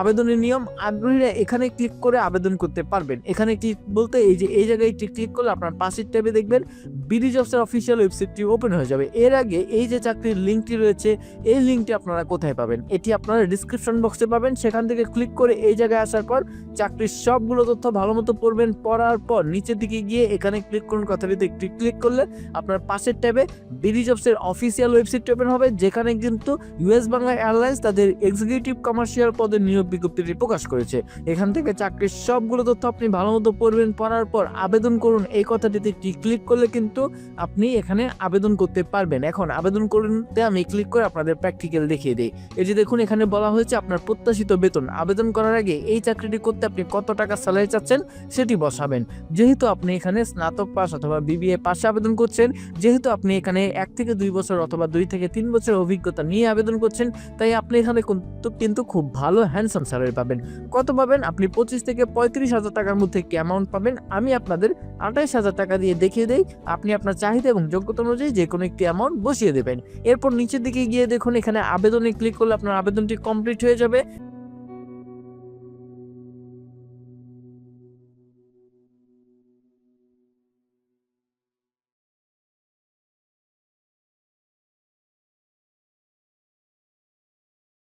আবেদনের নিয়ম, আগ্রহীরা এখানে ক্লিক করে আবেদন করতে পারবেন। এখানে ক্লিক বলতে এই যে, এই জায়গায় ক্লিক করলে আপনার পাশের ট্যাবে দেখবেন বিডি জবসের অফিসিয়াল ওয়েবসাইটটি ওপেন হয়ে যাবে। এর আগে এই যে চাকরির লিঙ্কটি রয়েছে, এই লিঙ্কটি আপনারা কোথায় পাবেন? এটি আপনারা ডিসক্রিপশন বক্সে পাবেন। সেখান থেকে ক্লিক করে এই জায়গায় আসার পর চাকরির সবগুলো তথ্য ভালো মতো পড়বেন। পড়ার পর নিচের দিকে গিয়ে এখানে ক্লিক করুন কথাটিতে একটি ক্লিক করলে আপনার পাশের ট্যাবে বিডি জবসের অফিসিয়াল ওয়েবসাইট ওপেন হবে। যেখানে কিন্তু ইউএস বাংলা এয়ারলাইন্স তাদের এক্সিকিউটিভ কমার্শিয়াল পদের নিয়োগ বিজ্ঞপ্তিটি প্রকাশ করেছে। এখান থেকে চাকরির সবগুলো তথ্য আপনি ভালো মতো পড়বেন, পড়ার পর আবেদন করুন। এই কথাটিতে একটি ক্লিক করলে কিন্তু আপনি এখানে আবেদন করতে পারবেন। এখন আবেদন করতে আমি ক্লিক করে আপনাদের প্র্যাকটিক্যাল দেখিয়ে দিই। যে দেখুন, এখানে বলা হয়েছে আপনার প্রত্যাশিত বেতন। আবেদন করার আগে এই চাকরিটি করতে আপনি কত টাকা স্যালারি চাচ্ছেন সেটি বসাবেন। যেহেতু আপনি এখানে স্নাতক পাস অথবা বিবিএ পাশে আবেদন করছেন, যেহেতু আপনি এখানে এক থেকে দুই বছর অথবা দুই থেকে তিন বছর অভিজ্ঞতা নিয়ে আবেদন করছেন, তাই আপনি এখানে কিন্তু খুব ভালো হ্যান্ডসাম স্যালারি পাবেন। কত পাবেন? আপনি পঁচিশ থেকে পঁয়ত্রিশ হাজার টাকার মধ্যে কি অ্যামাউন্ট পাবেন? আমি আপনাদের আঠাইশ হাজার টাকা দিয়ে দেখিয়ে দেই। আপনি আপনার চাহিদা এবং যোগ্যতা অনুযায়ী যে কোনো একটি অ্যামাউন্ট বসিয়ে দেবেন। এরপর নিচের দিকে গিয়ে দেখুন, এখানে আবেদনে ক্লিক করলে আপনার আবেদনটি কমপ্লিট হয়ে যাবে।